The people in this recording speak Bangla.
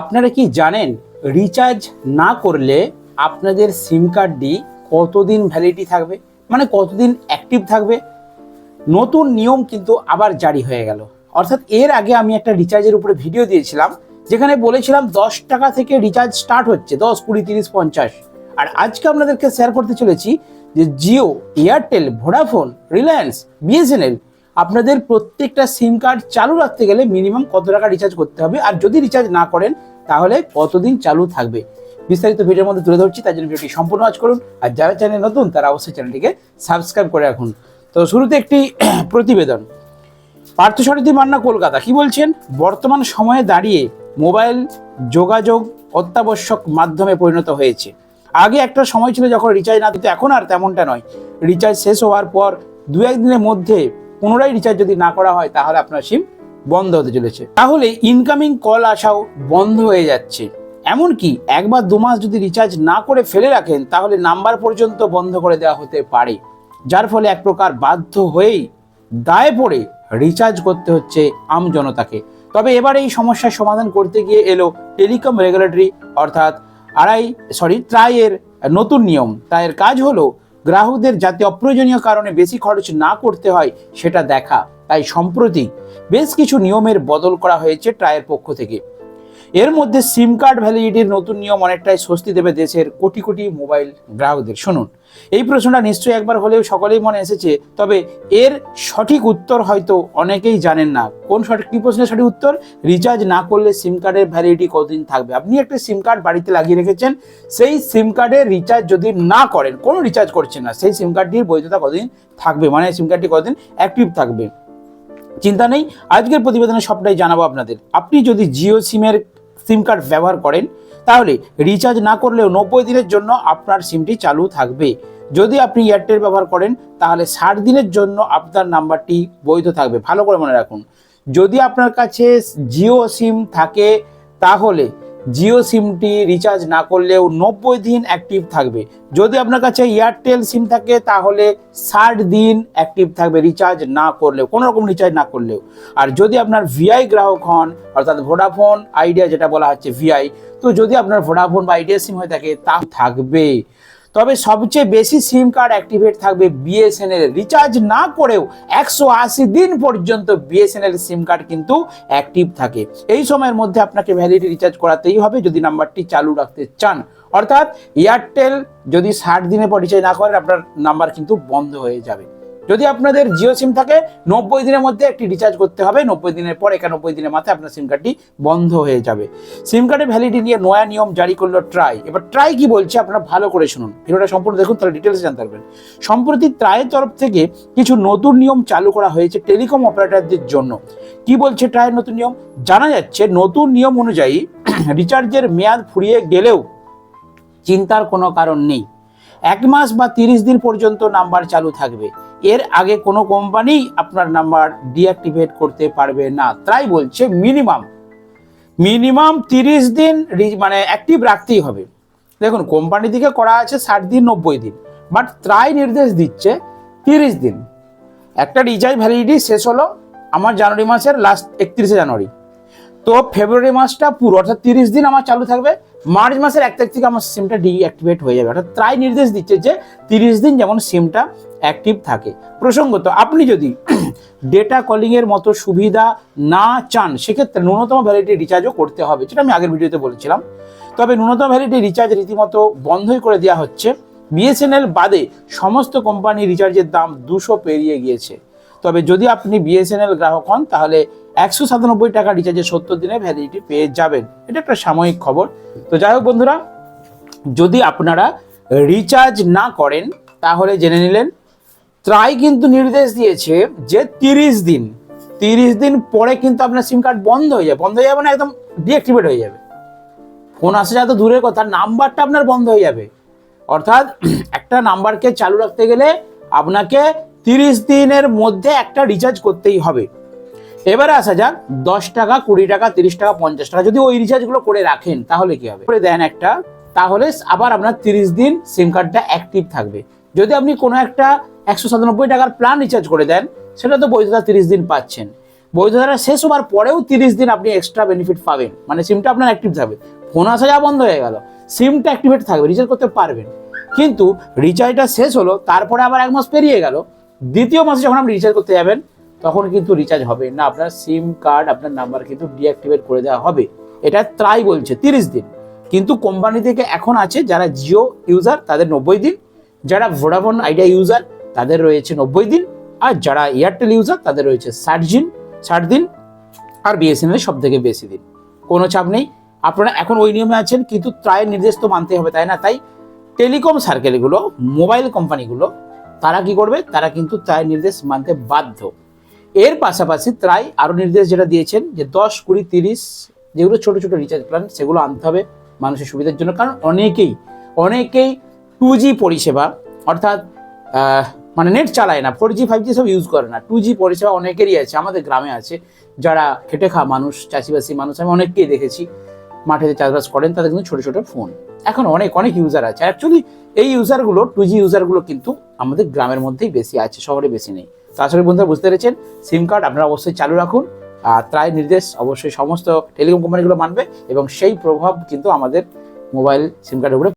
আপনারা কি জানেন রিচার্জ না করলে আপনাদের সিম কার্ডটি কতদিন ভ্যালিডিটি থাকবে? মানে কতদিন অ্যাক্টিভ থাকবে? নতুন নিয়ম কিন্তু আবার জারি হয়ে গেল। অর্থাৎ এর আগে আমি একটা রিচার্জের উপরে ভিডিও দিয়েছিলাম, যেখানে বলেছিলাম দশ টাকা থেকে রিচার্জ স্টার্ট হচ্ছে, দশ, কুড়ি, তিরিশ, পঞ্চাশ। আর আজকে আপনাদেরকে শেয়ার করতে চলেছি যে Jio Airtel Vodafone Reliance BSNL আপনাদের প্রত্যেকটা সিম কার্ড চালু রাখতে গেলে মিনিমাম কত টাকা রিচার্জ করতে হবে? আর যদি রিচার্জ না করেন, তাহলে কতদিন চালু থাকবে? বিস্তারিত ভিডিওর মধ্যে তুলে ধরছি, তার জন্য ভিডিওটি সম্পূর্ণ আজ করুন। আর যারা চ্যানেল নতুন, তারা অবশ্যই চ্যানেলটিকে সাবস্ক্রাইব করে রাখুন। তো শুরুতে একটি প্রতিবেদন। পার্থসারথী মান্না কলকাতা, কি বলছেন? বর্তমান সময়ে দাঁড়িয়ে মোবাইল যোগাযোগ অত্যাবশ্যক মাধ্যমে পরিণত হয়েছে। আগে একটা সময় ছিল যখন রিচার্জ না দিত, এখন আর তেমনটা নয়। রিচার্জ শেষ হওয়ার পর দু একদিনের মধ্যে পুনরায় রিচার্জ যদি না করা হয়, তাহলে আপনার সিম বন্ধ হতে চলেছে। তাহলে ইনকামিং কল আসাও বন্ধ হয়ে যাচ্ছে। এমনকি একবার দু মাস যদি রিচার্জ না করে ফেলে রাখেন, তাহলে নাম্বার পর্যন্ত বন্ধ করে দেওয়া হতে পারে। যার ফলে এক প্রকার বাধ্য হয়েই দায়ে পড়ে রিচার্জ করতে হচ্ছে আম জনতাকে। তবে এবার এই সমস্যার সমাধান করতে গিয়ে এলো টেলিকম রেগুলেটরি অর্থাৎ আড়াই সরি ট্রাইয়ের নতুন নিয়ম। ট্রাইয়ের কাজ হলো গ্রাহকদের যাতে অপ্রয়োজনীয় কারণে বেশি খরচ না করতে হয়, সেটা দেখা। তাই সম্প্রতি বেশ কিছু নিয়মের বদল করা হয়েছে ট্রায়ের পক্ষ থেকে। এর মধ্যে সিম কার্ড ভ্যালিডিটির নতুন নিয়ম অনেকটাই স্বস্তি দেবে দেশের কোটি কোটি মোবাইল গ্রাহকদের। শুনুন, এই প্রশ্নটা নিশ্চয়ই একবার হলেও সকলেই মনে এসেছে, তবে এর সঠিক উত্তর হয়তো অনেকেই জানেন না। কোন সঠিক, কি প্রশ্নের সঠিক উত্তর? রিচার্জ না করলে সিম কার্ডের ভ্যালিডিটি কতদিন থাকবে? আপনি একটা সিম কার্ড বাড়িতে লাগিয়ে রেখেছেন, সেই সিম কার্ডের রিচার্জ যদি না করেন, কোনো রিচার্জ করছেন না, সেই সিম কার্ডটির বৈধতা কতদিন থাকবে? মানে সিম কার্ডটি কতদিন অ্যাক্টিভ থাকবে? চিন্তা নেই, আজকের প্রতিবেদনে সবটাই জানাব আপনাদের। আপনি যদি জিও সিমের সিম কার্ড ব্যবহার করেন, তাহলে রিচার্জ না করলেও নব্বই দিনের জন্য আপনার সিমটি চালু থাকবে। যদি আপনি এয়ারটেল ব্যবহার করেন, তাহলে ষাট দিনের জন্য আপনার নাম্বারটি বৈধ থাকবে। ভালো করে মনে রাখুন। যদি আপনার কাছে জিও সিম থাকে, তাহলে জিও সিমটি রিচার্জ না করলেও নব্বই দিন অ্যাক্টিভ থাকবে। যদি আপনার কাছে এয়ারটেল সিম থাকে, তাহলে ষাট দিন অ্যাক্টিভ থাকবে রিচার্জ না করলেও, কোনো রকম রিচার্জ না করলেও। আর যদি আপনার ভিআই গ্রাহক হন, অর্থাৎ ভোডাফোন আইডিয়া যেটা বলা হচ্ছে ভিআই তো যদি আপনার ভোডাফোন বা আইডিয়া সিম হয়ে থাকে, তা থাকবে তবে সবচেয়ে বেশি সিম কার্ড অ্যাক্টিভেট থাকবে বিএসএনএল রিচার্জ না করেও একশো আশি দিন পর্যন্ত বিএসএনএল সিম কার্ড কিন্তু অ্যাক্টিভ থাকে। এই সময়ের মধ্যে আপনাকে ভ্যালিডিটি রিচার্জ করাতেই হবে যদি নাম্বারটি চালু রাখতে চান। অর্থাৎ এয়ারটেল যদি ষাট দিনের পর রিচার্জ না করেন, আপনার নাম্বার কিন্তু বন্ধ হয়ে যাবে। যদি আপনাদের জিও সিম থাকে, নব্বই দিনের মধ্যে একটি রিচার্জ করতে হবে, নব্বই দিনের পর একানব্বই দিনের মাথায় আপনার সিম কার্ডটি বন্ধ হয়ে যাবে। সিম কার্ডের ভ্যালিডি নিয়ে নয়া নিয়ম জারি করল ট্রাই এবার ট্রাই কি বলছে আপনারা ভালো করে শুনুন। ভিডিওটা সম্পূর্ণ দেখুন, তাহলে ডিটেলস জানতে পারবেন। সম্প্রতি ট্রাইয়ের তরফ থেকে কিছু নতুন নিয়ম চালু করা হয়েছে টেলিকম অপারেটরদের জন্য। কি বলছে ট্রাইয়ের নতুন নিয়ম? জানা যাচ্ছে, নতুন নিয়ম অনুযায়ী রিচার্জের মেয়াদ ফুরিয়ে গেলেও চিন্তার কোনো কারণ নেই। এক মাস বা তিরিশ দিন পর্যন্ত নাম্বার চালু থাকবে। এর আগে কোনো কোম্পানি আপনার নাম্বার ডিঅ্যাক্টিভেট করতে পারবে না। তাই বলছে মিনিমাম মিনিমাম তিরিশ দিন মানে অ্যাক্টিভ রাখতেই হবে। দেখুন কোম্পানি থেকে করা আছে ষাট দিন, নব্বই দিন। বাট ত্রাই নির্দেশ দিচ্ছে তিরিশ দিন। একটা রিচার্জ ভ্যালিডিটি শেষ হলো আমার জানুয়ারি মাসের লাস্ট একত্রিশে জানুয়ারি। তো ফেব্রুয়ারি মাসটা পুরো, অর্থাৎ তিরিশ দিন আমার চালু থাকবে। মার্চ মাসের এক তারিখ থেকে আমার সিমটা ডিঅ্যাক্টিভেট হয়ে যাবে। অর্থাৎ ট্রাই নির্দেশ দিচ্ছে যে তিরিশ দিন যেমন সিমটা অ্যাক্টিভ থাকে। প্রসঙ্গত, আপনি যদি ডেটা কলিংয়ের মতো সুবিধা না চান, সেক্ষেত্রে ন্যূনতম ভ্যালিডিটি রিচার্জও করতে হবে, যেটা আমি আগের ভিডিওতে বলেছিলাম। তবে ন্যূনতম ভ্যালিডিটি রিচার্জ রীতিমতো বন্ধই করে দেওয়া হচ্ছে। বিএসএনএল বাদে সমস্ত কোম্পানি রিচার্জের দাম দুশো পেরিয়ে গিয়েছে। তবে যদি আপনি বিএসএনএল গ্রাহক হন, তাহলে একশো সাতানব্বই টাকা রিচার্জের সত্তর দিনে ভ্যালিডিটি পেয়ে যাবেন। এটা একটা সাময়িক খবর। তো যাই হোক বন্ধুরা, যদি আপনারা রিচার্জ না করেন, তাহলে জেনে নিলেন ট্রাই কিন্তু নির্দেশ দিয়েছে যে তিরিশ দিন তিরিশ দিন পরে কিন্তু আপনার সিম কার্ড বন্ধ হয়ে যাবে। বন্ধ হয়ে যাবে না একদম ডিঅ্যাক্টিভেট হয়ে যাবে। ফোন আসা যা তো দূরের কথা নাম্বারটা আপনার বন্ধ হয়ে যাবে। অর্থাৎ একটা নাম্বারকে চালু রাখতে গেলে আপনাকে তিরিশ দিনের মধ্যে একটা রিচার্জ করতেই হবে। এবারে আসা যাক, দশ টাকা, কুড়ি টাকা, তিরিশ টাকা, পঞ্চাশ টাকা, যদি ওই রিচার্জগুলো করে রাখেন, তাহলে কি হবে? করে দেন একটা, তাহলে আবার আপনার তিরিশ দিন সিম কার্ডটা অ্যাক্টিভ থাকবে। যদি আপনি কোনো একটা একশো সাতানব্বই টাকার প্ল্যান রিচার্জ করে দেন, সেটা তো বৈধতা তিরিশ দিন পাচ্ছেন। বৈধতা শেষ হওয়ার পরেও তিরিশ দিন আপনি এক্সট্রা বেনিফিট পাবেন। মানে সিমটা আপনার অ্যাক্টিভ থাকবে। ফোন আসা যা বন্ধ হয়ে গেল। সিমটা অ্যাক্টিভেট থাকবে রিচার্জ করতে পারবেন। কিন্তু রিচার্জটা শেষ হলো, তারপরে আবার এক মাস পেরিয়ে গেল। দ্বিতীয় মাসে যখন আপনি রিচার্জ করতে যাবেন তখন কিন্তু রিচার্জ হবে। না, আপনার সিম কার্ড আপনার নাম্বার কিন্তু ডিঅ্যাক্টিভেট করে দেওয়া হবে। এটা ট্রাই বলছে, তিরিশ দিন। কিন্তু কোম্পানি থেকে এখন আছে যারা জিও ইউজার তাদের নব্বই দিন। যারা ভোডাফোন আইডিয়া ইউজার তাদের রয়েছে নব্বই দিন। আর যারা এয়ারটেল ইউজার তাদের রয়েছে ষাট দিন ষাট দিন। আর বিএসএনএল সব থেকে বেশি দিন। কোনো চাপ নেই। আপনারা এখন ওই নিয়মে আছেন, কিন্তু ট্রায়ের নির্দেশ তো মানতে হবে, তাই না? তাই টেলিকম সার্কেলগুলো মোবাইল কোম্পানিগুলো তারা কি করবে? তারা কিন্তু ট্রায়ের নির্দেশ মানতে বাধ্য। এর পাশাপাশি ট্রাই আরও নির্দেশ যেটা দিয়েছেন যে দশ, কুড়ি, তিরিশ যেগুলো ছোটো ছোটো রিচার্জ প্ল্যান সেগুলো আনতে হবে মানুষের সুবিধার জন্য। কারণ অনেকেই অনেকেই টু জি পরিষেবা, অর্থাৎ মানে নেট চালায় না ফোর জি ফাইভ জি সব ইউজ করে না। টু জি পরিষেবা অনেকেরই আছে, আমাদের গ্রামে আছে, যারা খেটে খাওয়া মানুষ, চাষিবাসী মানুষ, আমি অনেককেই দেখেছি, মাঠে যে চাষবাস করেন, তাদের কিন্তু ছোটো ছোটো ফোন এখন অনেক অনেক ইউজার আছে। অ্যাকচুয়ালি এই ইউজারগুলো টু জি ইউজারগুলো কিন্তু আমাদের গ্রামের মধ্যেই বেশি আছে, শহরে বেশি নেই। তো আসলে বন্ধুরা বুঝতে পেরেছেন সিম কার্ড আপনারা অবশ্যই চালু রাখুন। আর ত্রায় নির্দেশ অবশ্যই সমস্ত টেলিকম কোম্পানিগুলো মানবে এবং সেই প্রভাব কিন্তু আমাদের মোবাইল সিম কার্ডের উপরে